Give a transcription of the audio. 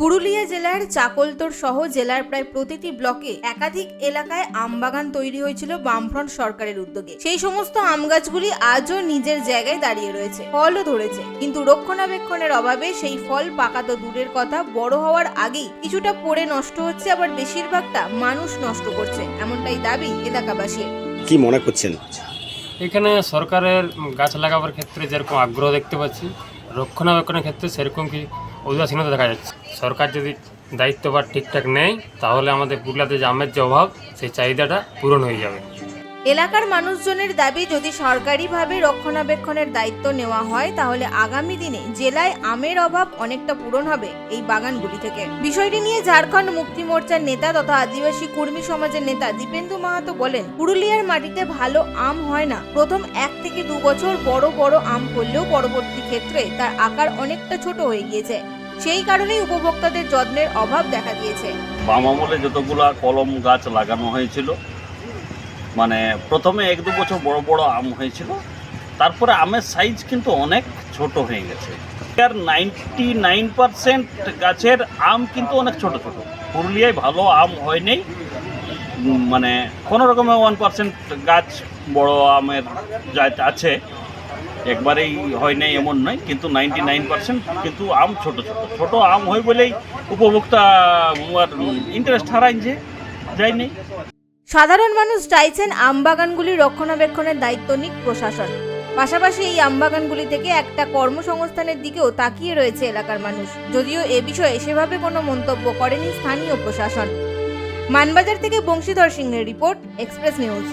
পুরুলিয়া জেলার চাকলতোর সহ জেলার প্রায় প্রতিটি ব্লকে একাধিক এলাকায় আমবাগান তৈরি হয়েছিল বামফ্রন্ট সরকারের উদ্যোগে। সেই সমস্ত আম গাছগুলি আজও নিজের জায়গায় দাঁড়িয়ে রয়েছে ফলও ধরেছে। কিন্তু রক্ষণাবেক্ষণের অভাবে সেই ফল পাকা তো দূরের কথা বড় হওয়ার আগেই কিছুটা পড়ে নষ্ট হচ্ছে আবার বেশিরভাগটা মানুষ নষ্ট করছে এমনটাই দাবি এলাকাবাসীর। কি মনে করছেন? এখানে সরকারের গাছ লাগাবার ক্ষেত্রে যেরকম আগ্রহ দেখতে পাচ্ছি রক্ষণাবেক্ষণের ক্ষেত্রে সেরকম কি উদাসীনতা দেখা যাচ্ছে। সরকার যদি দায়িত্বভার ঠিকঠাক নেয়, তাহলে আমাদের পুরুলিয়াতে যে আমের যে অভাব, সেই চাহিদাটা পূরণ হয়ে যাবে। এলাকার মানুষজনের দাবি, যদি সরকারিভাবে রক্ষণাবেক্ষণের দায়িত্ব নেওয়া হয়, তাহলে আগামী দিনে জেলায় আমের অভাব অনেকটা পূরণ হবে এই বাগানগুলি থেকে। বিষয়টি নিয়ে ঝাড়খণ্ড মুক্তি মোর্চার নেতা তথা আদিবাসী কর্মী সমাজের নেতা দীপেন্দু মাহাতো বলেন, পুরুলিয়ার মাটিতে ভালো আম হয় না। প্রথম এক থেকে দু বছর বড় বড় আম করলেও পরবর্তী ক্ষেত্রে তার আকার অনেকটা ছোট হয়ে গিয়েছে। সেই কারণেই উপভোক্তাদের যত্নের অভাব দেখা দিয়েছে। বাম আমলে যতগুলা কলম গাছ লাগানো হয়েছিল মানে প্রথমে এক দু বছর বড় বড় আম হয়েছিল, তারপরে আমের সাইজ কিন্তু অনেক ছোট হয়ে গেছে। আর নাইনটি নাইন পারসেন্ট গাছের আম কিন্তু অনেক ছোট ছোট। পুরুলিয়ায় ভালো আম হয়নি মানে কোনো রকমের ওয়ান পার্সেন্ট গাছ বড় আমের যা আছে। একবারেই হয় নাই এমন নয়, কিন্তু নাইনটি নাইন পার্সেন্ট কিন্তু আম ছোট ছোট। ছোট আম হয় বলেই উপভোক্তা ইন্টারেস্ট হারাইছে যায়নি সাধারণ মানুষ চাইছেন আমবাগানগুলি রক্ষণাবেক্ষণের দায়িত্ব নিক প্রশাসন। পাশাপাশি এই আমবাগানগুলি থেকে একটা কর্মসংস্থানের দিকেও তাকিয়ে রয়েছে এলাকার মানুষ। যদিও এ বিষয়ে সেভাবে কোনো মন্তব্য করেনি স্থানীয় প্রশাসন। মানবাজার থেকে বংশীধর সিংহের রিপোর্ট, এক্সপ্রেস নিউজ।